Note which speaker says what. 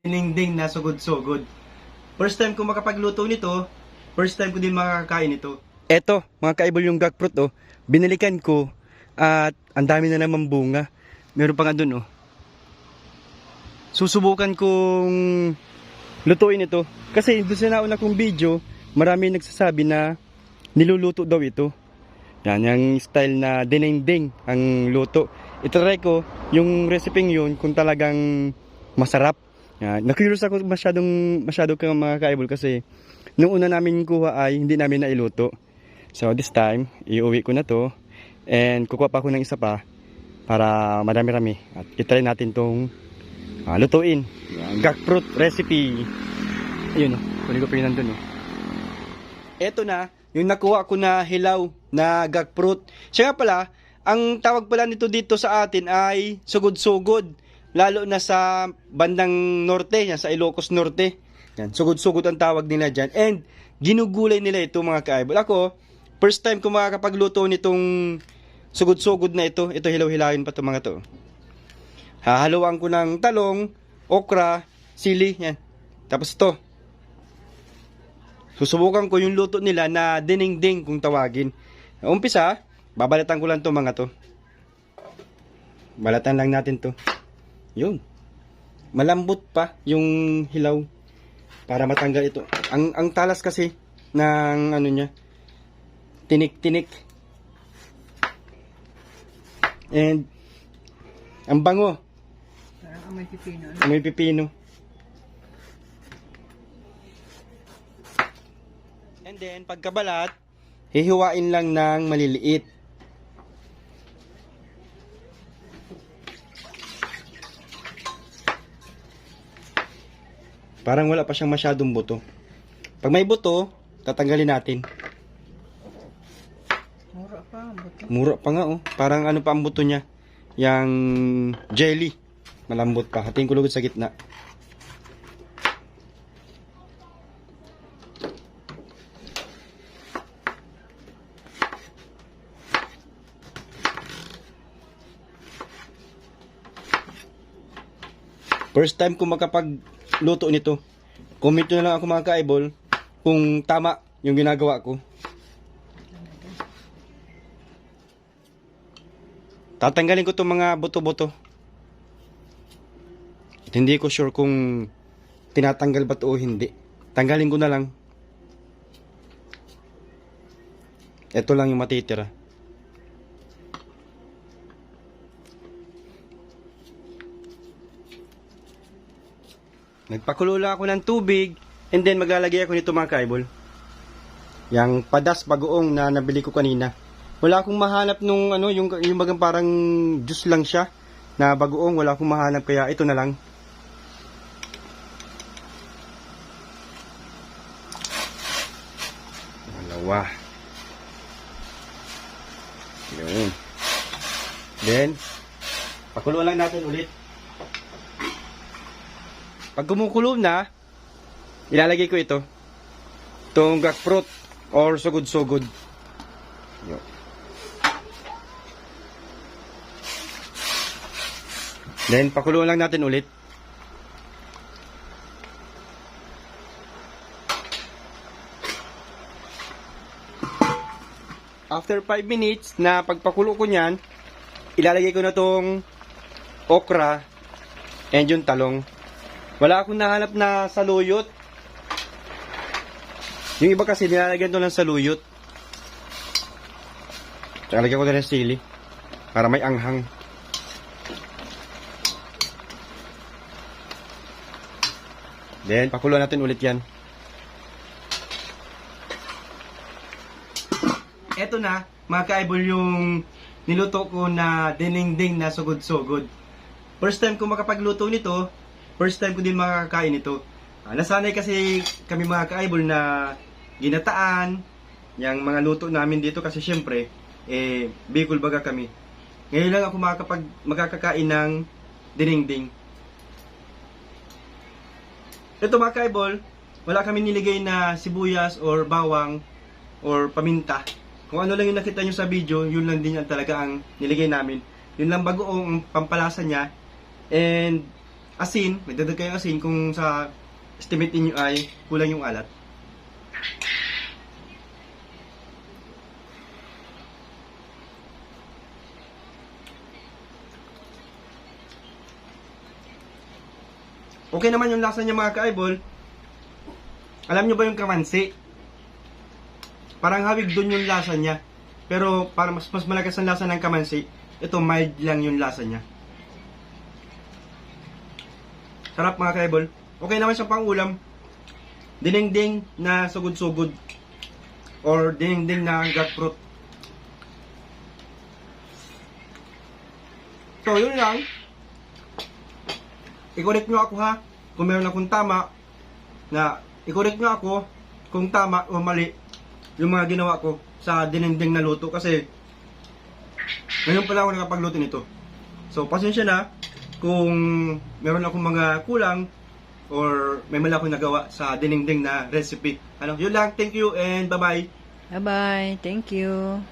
Speaker 1: Ding na sugod-sugod. First time ko makapagluto nito, first time ko din makakain ito. Eto, mga kaibol yung gagprut oh. Binalikan ko at ang dami na naman bunga. Meron pa nga dun oh. Susubukan kong lutuin ito. Kasi doon sa nauna kong video, marami nagsasabi na niluluto daw ito. Yan, yung style na dinengding ang luto. Itry ko yung recipe yun kung talagang masarap. Yan. Na-curious ako masyadong, masyado ka mga kaibol kasi nung una namin kuha ay hindi namin nailuto. So this time, iuwi ko na to and kukuha pa ako ng isa pa para madami-rami at itry natin tong ah, lutuin. Yan, recipe. Ayun kunin ko pa yun nandun. Eto na, yung nakuha ko na hilaw na gagfruit. Siya nga pala, ang tawag pala nito dito sa atin ay sugod-sugod. Lalo na sa bandang norte, yan, sa Ilocos Norte. Yan, sugod-sugod ang tawag nila dyan. And ginugulay nila ito mga kaibol. Ako, first time ko makakapagluto nitong sugod-sugod na ito. Ito hilaw-hilawin pa to mga to. Hahaluan ko ng talong, okra, sili, yan. Tapos ito, Susubukan ko yung luto nila na dinengdeng kung tawagin. Umpisa, babalatan ko lang to mga to. Balatan lang natin to. Yun. Malambot pa yung hilaw para matanggal ito. Ang ang talas kasi ng ano niya tinik-tinik. And ang bango,
Speaker 2: Parang amoy pipino. no?
Speaker 1: amoy pipino. And then, pagkabalat, hihiwain lang ng maliliit. Parang wala pa siyang masyadong buto. Pag may buto, tatanggalin natin.
Speaker 2: Mura pa ang buto.
Speaker 1: Mura pa nga oh. Parang ano pa ang buto niya. Yang jelly. Malambot pa. Hatiin ko lugod sa gitna. First time ko makapagluto nito. Comment na lang ako mga kaibol kung tama yung ginagawa ko. Tatanggalin ko itong mga buto-buto. Hindi ko sure kung tinatanggal ba ito o hindi. Tanggalin ko na lang. Ito lang yung matitira. Nagpakulo ako ng tubig and then maglalagay ako nito mga kaibol. Yang padas bagoong na nabili ko kanina. Wala akong mahanap nung ano, yung, yung bagang parang juice lang siya na bagoong. Wala akong mahanap kaya ito na lang. Dalawa. Yun. Then, pakulo lang natin ulit. Pag kumukulo na, ilalagay ko ito. Itong fruit or sugod-sugod. Then, pakuluan lang natin ulit. After 5 minutes na pagpakulo ko niyan, ilalagay ko na tong okra and yung talong. Wala akong nahanap na saluyot. Yung iba kasi nilalagyan to ng saluyot. Tsaka lagyan ko na ng sili. Para may anghang. Then, pakuluan natin ulit yan. Eto na, mga kaibol yung niluto ko na dinengding na sugod-sugod. First time ko makapagluto nito, first time ko din makakain ito. Ah, nasanay kasi kami mga kaibol na ginataan, yung mga luto namin dito kasi syempre, eh, Bicol baga kami. Ngayon lang ako makakapag, makakakain ng dinengding. Ito mga kaibol, wala kami niligay na sibuyas or bawang or paminta. Kung ano lang yung nakita nyo sa video, yun lang din yan talaga ang niligay namin. Yun lang bago ang pampalasa niya. And asin, may dadag kayong asin kung sa estimate niyo ay kulang yung alat. Okay naman yung lasa niya mga ka-eyeball. Alam niyo ba yung kamansi? Parang hawig doon yung lasa niya. Pero para mas mas malakas ang lasa ng kamansi, ito mild lang yung lasa niya. Sarap mga kaibol. Okay naman sa pangulam. Dinengding na sugod-sugod. Or dinengding na fruit. So, yun lang. I-correct nyo ako ha. Kung meron akong tama, na i-correct nyo ako kung tama o mali yung mga ginawa ko sa dinengding na luto kasi ngayon pala ako nakapagluto nito. So, pasensya na kung meron akong mga kulang or may mali akong nagawa sa dinengding na recipe. Ano, yun lang. Thank you and bye-bye.
Speaker 2: Bye-bye. Thank you.